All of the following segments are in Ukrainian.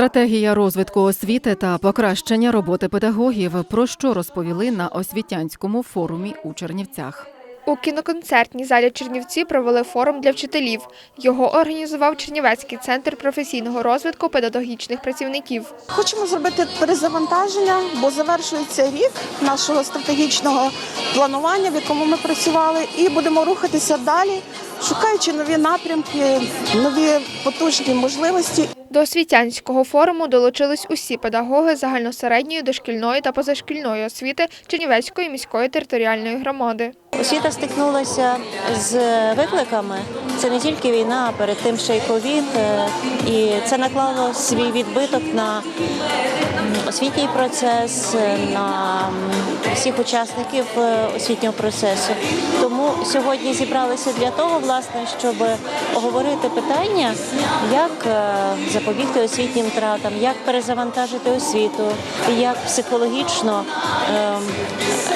Стратегія розвитку освіти та покращення роботи педагогів. Про що розповіли на освітянському форумі у Чернівцях. У кіноконцертній залі Чернівці провели форум для вчителів. Його організував Чернівецький центр професійного розвитку педагогічних працівників. Хочемо зробити перезавантаження, бо завершується рік нашого стратегічного планування, в якому ми працювали, і будемо рухатися далі, шукаючи нові напрямки, нові потужні можливості. До освітянського форуму долучились усі педагоги загальносередньої, дошкільної та позашкільної освіти Чернівецької міської територіальної громади. Освіта стикнулася з викликами. Це не тільки війна, а перед тим ще й ковід. е, І це наклало свій відбиток на освітній процес, е, на всіх учасників е, освітнього процесу. Тому сьогодні зібралися для того, власне, щоб оговорити питання, як запобігти освітнім втратам, як перезавантажити освіту, як психологічно ем,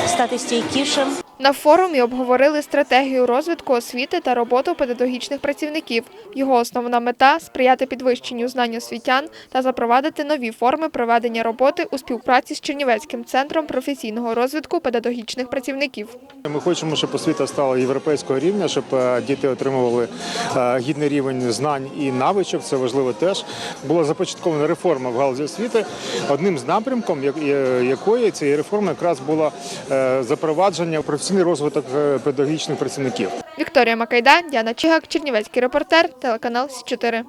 стати стійкішим. На форумі обговорили стратегію розвитку освіти та роботу педагогічних працівників. Його основна мета сприяти підвищенню знань освітян та запровадити нові форми проведення роботи у співпраці з Чернівецьким центром професійного розвитку педагогічних працівників. Ми хочемо, щоб освіта стала європейського рівня, щоб е, діти отримували е, гідний рівень знань і навичок. Це важливо теж. Була започаткована реформа в галузі освіти. Одним з напрямком е, якої цієї реформи якраз було запровадження професійний розвиток е, педагогічних працівників. Вікторія Макайда, Діана Чигак, Чернівецький репортер, телеканал Сі 4